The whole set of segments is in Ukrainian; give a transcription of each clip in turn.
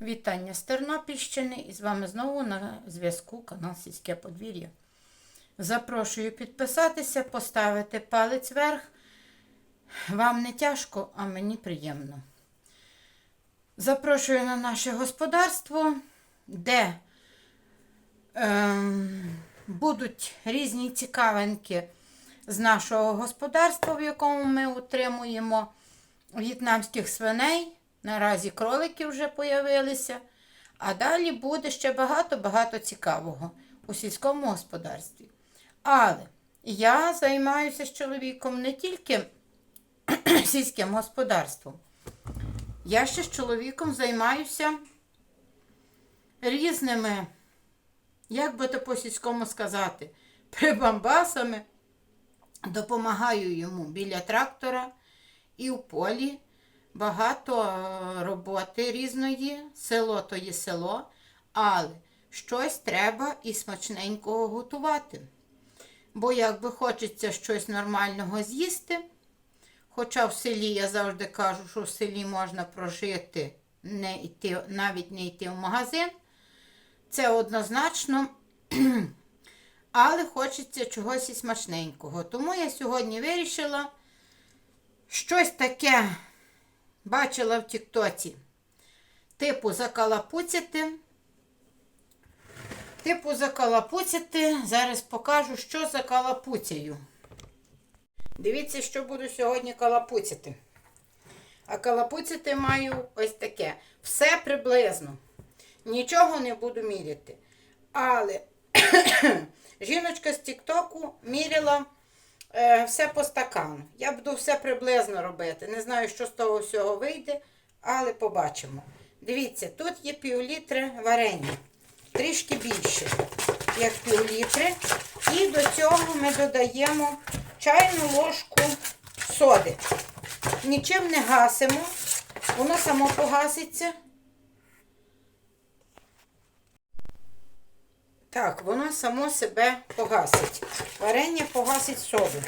Вітання з Тернопільщини і з вами знову на зв'язку канал Сільське подвір'я. Запрошую підписатися, поставити палець вверх. Вам не тяжко, а мені приємно. Запрошую на наше господарство, де ем, будуть різні цікавинки з нашого господарства, в якому ми утримуємо в'єтнамських свиней. Наразі кролики вже появилися. А далі буде ще багато-багато цікавого у сільському господарстві. Але я займаюся з чоловіком не тільки сільським господарством. Я ще з чоловіком займаюся різними, як би то по-сільському сказати, прибамбасами. Допомагаю йому біля трактора і в полі. Багато е, роботи різної, село то є село, але щось треба і смачненького готувати. Бо якби хочеться щось нормального з'їсти, хоча в селі я завжди кажу, що в селі можна прожити, не йти, навіть не йти в магазин, це однозначно, але хочеться чогось і смачненького. Тому я сьогодні вирішила щось таке бачила в Тіктоці. Типу закалапуцяти. Типу закалапуцяти. Зараз покажу, що за калапуцею. Дивіться, що буду сьогодні калапуцяти. А калапуцяти маю ось таке. Все приблизно. Нічого не буду міряти. Але жіночка з Тіктоку міряла все по стакану. Я буду все приблизно робити. Не знаю, що з того всього вийде, але побачимо. Дивіться, тут є пів літри варення. Трішки більше, як пів літри. І до цього ми додаємо чайну ложку соди. Нічим не гасимо. Воно само погаситься. Так, воно само себе погасить. Варення погасить соду.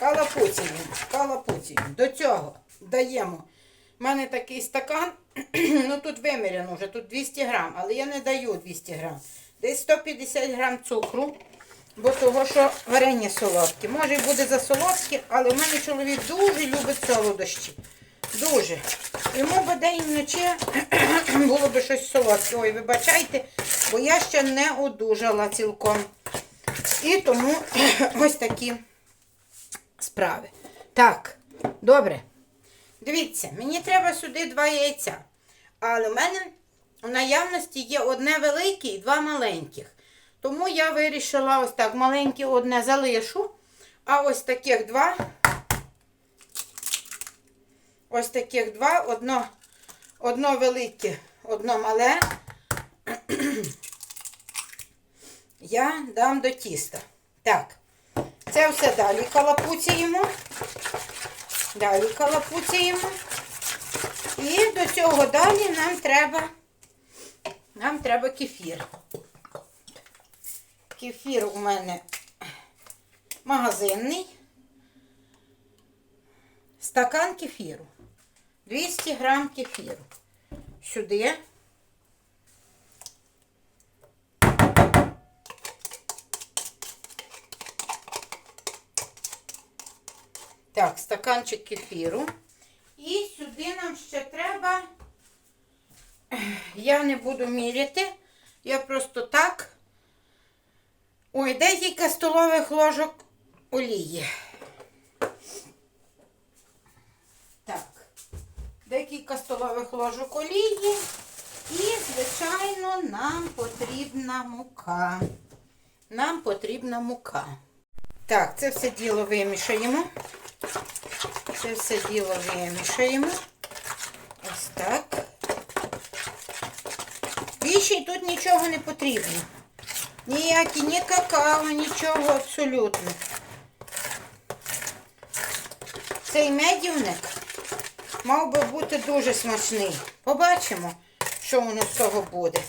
Калапуціємо, калапуціємо. До цього даємо. У мене такий стакан, ну тут виміряно вже, тут 200 грам, але я не даю 200 грам. Десь 150 грам цукру, бо того, що варення солодке. Може і буде за солодке, але в мене чоловік дуже любить солодощі. Дуже. Йому би день вночі було б щось солодке. Ой, вибачайте, бо я ще не одужала цілком. І тому ось такі справи. Так, добре. Дивіться, мені треба сюди два яйця. Але в мене в наявності є одне велике і два маленьких. Тому я вирішила ось так маленьке одне залишу, а ось таких два. Ось таких два, одно, одно велике, одно мале. Я дам до тіста. Так, це все далі калапуціємо. Далі калапуціємо. І до цього далі нам треба, нам треба кефір. Кефір у мене магазинний. Стакан кефіру. 200 грам кефіру. Сюди. Так, стаканчик кефіру. І сюди нам ще треба, я не буду міряти, я просто так. Ой, декілька столових ложок олії. Так, декілька столових ложок олії. І, звичайно, нам потрібна мука. Нам потрібна мука. Так, це все діло вимішаємо. Це все діло вимішаємо. Ось так. Більше тут нічого не потрібно. Ніякі, ні какао, нічого абсолютно. Цей медівник мав би бути дуже смачний. Побачимо, що воно з того буде.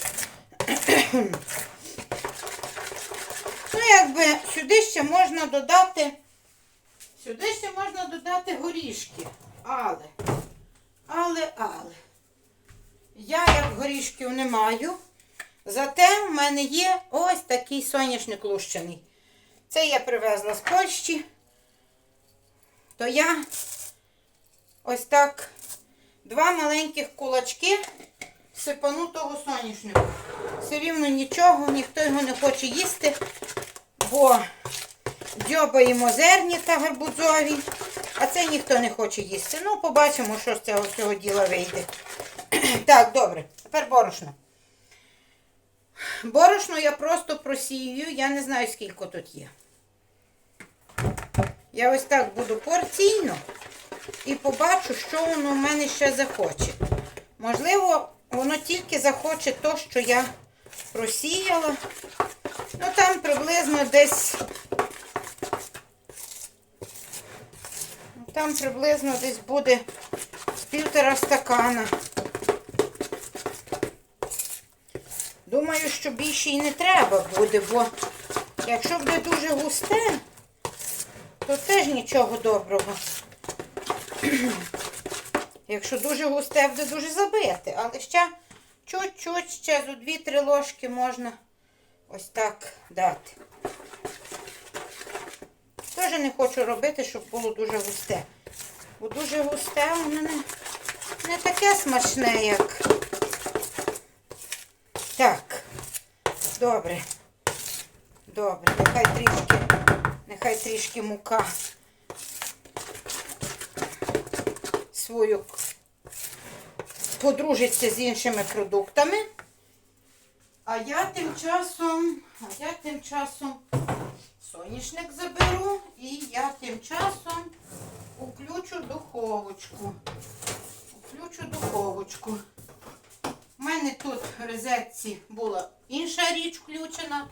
Ну, якби сюди ще можна додати, сюди ще можна додати горішки. Але, але, але. Я як горішків не маю. Зате в мене є ось такий соняшник лущений. Це я привезла з Польщі. То я ось так два маленьких кулачки сипану того соняшнику. Все рівно нічого, ніхто його не хоче їсти, бо дзьобаємо зерні та гарбузові, а це ніхто не хоче їсти. Ну, побачимо, що з цього всього діла вийде. Так, добре, тепер борошно. Борошно я просто просію, я не знаю, скільки тут є. Я ось так буду порційно і побачу, що воно в мене ще захоче. Можливо, воно тільки захоче то, що я просіяла. Ну, там приблизно десь. ну, Там приблизно десь буде з півтора стакана. Думаю, що більше і не треба буде, бо якщо буде дуже густе, то теж нічого доброго. Якщо дуже густе, буде дуже забити. Але ще чуть-чуть, ще зо 2-3 ложки можна ось так дати. Теж не хочу робити, щоб було дуже густе. Бо дуже густе воно не, не таке смачне, як. Так, добре. Добре, нехай трішки, нехай трішки мука свою подружиться з іншими продуктами. А я тим часом, а я тим часом соняшник заберу і я тим часом включу духовочку. Включу духовочку. У мене тут в розетці була інша річ включена,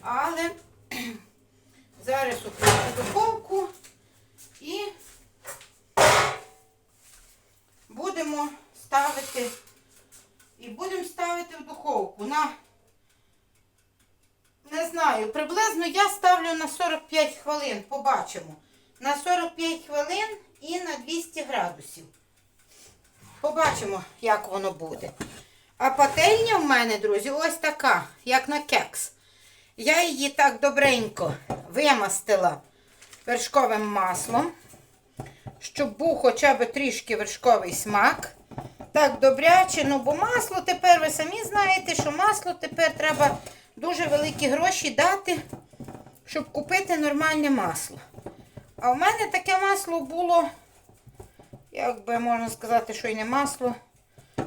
але зараз включу духовку і будемо ставити і будемо ставити в духовку на, не знаю, приблизно я ставлю на 45 хвилин, побачимо. На 45 хвилин і на 200 градусів. Побачимо, як воно буде. А пательня в мене, друзі, ось така, як на кекс. Я її так добренько вимастила вершковим маслом, щоб був хоча б трішки вершковий смак. Так, добряче, ну бо масло тепер, ви самі знаєте, що масло тепер треба дуже великі гроші дати, щоб купити нормальне масло. А в мене таке масло було, як би можна сказати, що й не масло,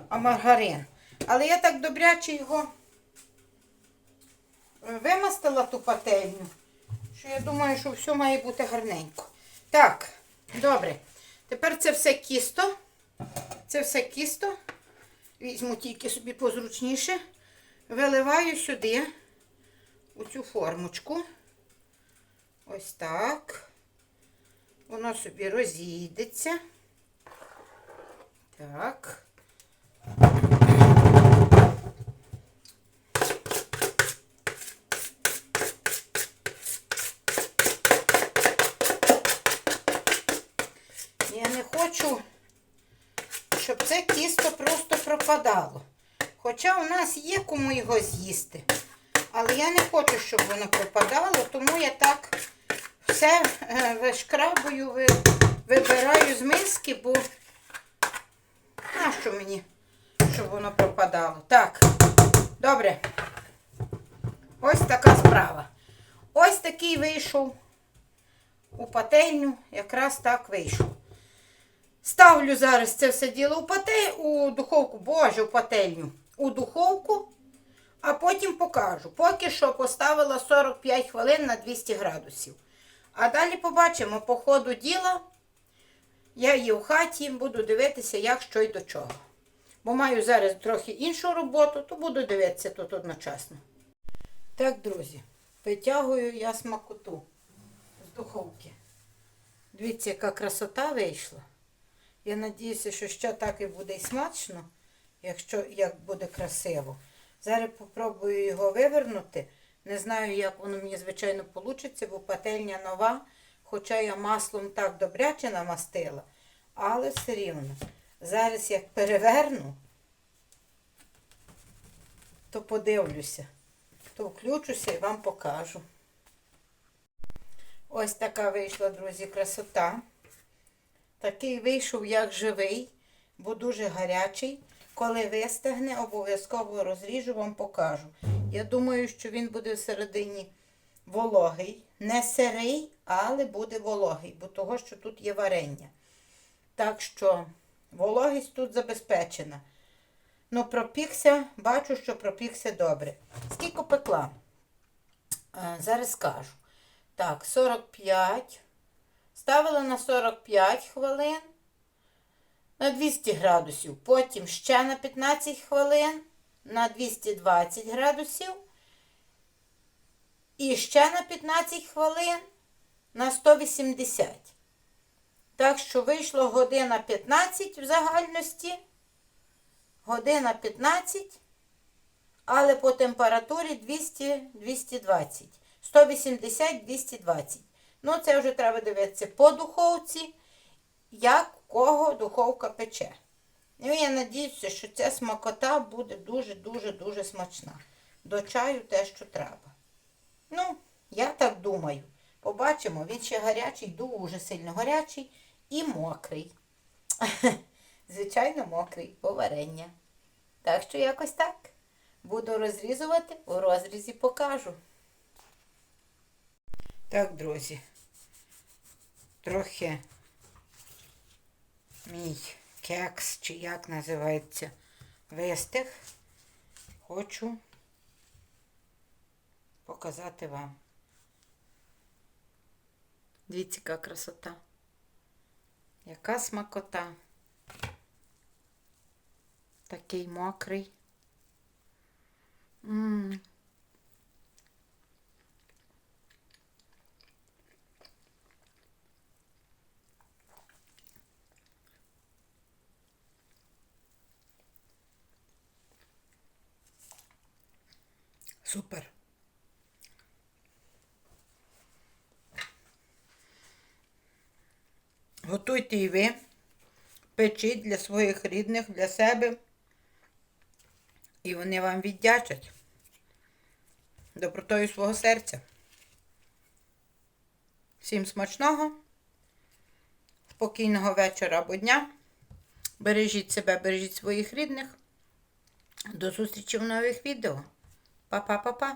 а маргарин. Але я так добряче його вимастила ту пательню, що я думаю, що все має бути гарненько. Так, добре. Тепер це все кісто. Це все кісто. Візьму тільки собі позручніше. Виливаю сюди, у цю формочку. Ось так. Воно собі розійдеться. Так. Я не хочу, щоб це тісто просто пропадало. Хоча у нас є кому його з'їсти. Але я не хочу, щоб воно пропадало, тому я так все е, вишкрабую, вибираю з миски, бо нащо мені, щоб воно пропадало? Так, добре. Ось така справа. Ось такий вийшов у пательню, якраз так вийшов. Ставлю зараз це все діло у пате, у духовку, боже, у пательню, у духовку, а потім покажу. Поки що поставила 45 хвилин на 200 градусів. А далі побачимо по ходу діла. Я є в хаті, буду дивитися, як що й до чого. Бо маю зараз трохи іншу роботу, то буду дивитися тут одночасно. Так, друзі, витягую я смакоту з духовки. Дивіться, яка красота вийшла. Я надіюся, що ще так і буде смачно, якщо як буде красиво. Зараз попробую його вивернути. Не знаю, як воно мені, звичайно, вийде, бо пательня нова, хоча я маслом так добряче намастила, але все рівно. Зараз як переверну, то подивлюся, то включуся і вам покажу. Ось така вийшла, друзі, красота. Такий вийшов, як живий, бо дуже гарячий. Коли вистигне, обов'язково розріжу, вам покажу. Я думаю, що він буде всередині вологий. Не сирий, але буде вологий, бо того, що тут є варення. Так що вологість тут забезпечена. Ну, пропікся, бачу, що пропікся добре. Скільки пекла? Е, Зараз скажу. Так, 45. Ставила на 45 хвилин на 200 градусів. Потім ще на 15 хвилин на 220 градусів. І ще на 15 хвилин на 180. Так що вийшло година 15 в загальності. Година 15, але по температурі 200-220. 180-220. Ну, це вже треба дивитися по духовці, як кого духовка пече. Ну, я надіюся, що ця смакота буде дуже-дуже-дуже смачна. До чаю те, що треба. Ну, я так думаю. Побачимо, він ще гарячий, дуже сильно гарячий і мокрий. Звичайно, мокрий, бо. Так що якось так. Буду розрізувати, у розрізі покажу. Так, друзі. Трохи мій кекс, чи як називається, вистиг. Хочу показати вам. Дивіться, яка красота. Яка смакота. Такий мокрий. Супер. Готуйте і ви, печіть для своїх рідних, для себе. І вони вам віддячать добротою свого серця. Всім смачного, спокійного вечора або дня. Бережіть себе, бережіть своїх рідних. До зустрічі в нових відео. Па-па-па-па.